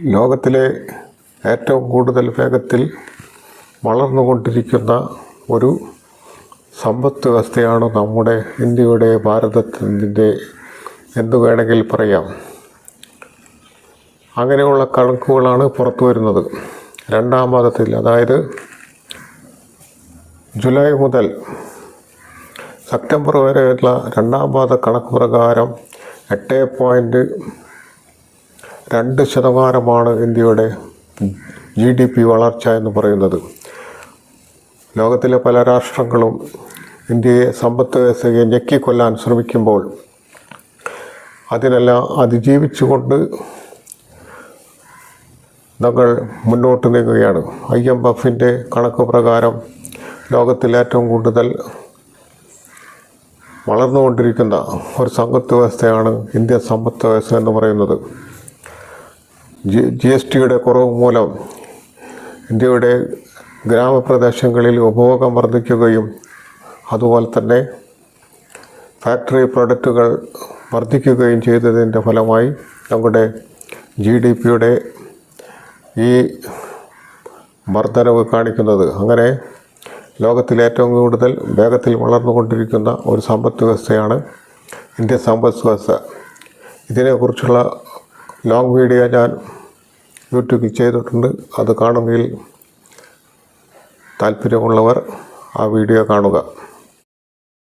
ലോകത്തിലെ ഏറ്റവും കൂടുതൽ വേഗത്തിൽ വളർന്നുകൊണ്ടിരിക്കുന്ന ഒരു സമ്പത്ത് വ്യവസ്ഥയാണ് നമ്മുടെ ഇന്ത്യയുടെ ഭാരതത്തിന്റെ എന്തു വേണമെങ്കിൽ പറയാം. അങ്ങനെയുള്ള കണക്കുകളാണ് പുറത്തു വരുന്നത്. രണ്ടാം പാദത്തിൽ അതായത് ജൂലൈ മുതൽ സെപ്റ്റംബർ വരെയുള്ള രണ്ടാം പാദ കണക്ക് പ്രകാരം എട്ട് പോയിന്റ് രണ്ട് ശതമാനമാണ് ഇന്ത്യയുടെ ജി ഡി പി വളർച്ച എന്ന് പറയുന്നത്. ലോകത്തിലെ പല രാഷ്ട്രങ്ങളും ഇന്ത്യയെ സമ്പത്ത് വ്യവസ്ഥയെ ഞെക്കിക്കൊല്ലാൻ ശ്രമിക്കുമ്പോൾ അതിനെല്ലാം അതിജീവിച്ചുകൊണ്ട് ഞങ്ങൾ മുന്നോട്ട് നീങ്ങുകയാണ്. ഐ എം എഫിന്റെ കണക്ക് പ്രകാരം ലോകത്തിൽ ഏറ്റവും കൂടുതൽ വളർന്നുകൊണ്ടിരിക്കുന്ന ഒരു സമ്പത്ത് വ്യവസ്ഥയാണ് ഇന്ത്യൻ സമ്പത്ത് വ്യവസ്ഥ എന്ന് പറയുന്നത്. ജി ജി എസ് ടിയുടെ കുറവ് മൂലം ഇന്ത്യയുടെ ഗ്രാമപ്രദേശങ്ങളിൽ ഉപഭോഗം വർദ്ധിക്കുകയും അതുപോലെ തന്നെ ഫാക്ടറി പ്രൊഡക്റ്റുകൾ വർദ്ധിക്കുകയും ചെയ്തതിന്റെ ഫലമായി നമ്മുടെ ജി ഡി പിയുടെ ഈ വർധനവ് കാണിക്കുന്നത്. അങ്ങനെ ലോകത്തിൽ ഏറ്റവും കൂടുതൽ വേഗത്തിൽ വളർന്നുകൊണ്ടിരിക്കുന്ന ഒരു സമ്പദ് വ്യവസ്ഥയാണ് ഇന്ത്യൻ സമ്പദ് വ്യവസ്ഥ. ഇതിനെക്കുറിച്ചുള്ള ലോങ് വീഡിയോ ഞാൻ യൂട്യൂബിൽ ചെയ്തിട്ടുണ്ട്. അത് കാണുന്നതിൽ താല്പര്യമുള്ളവർ ആ വീഡിയോ കാണുക.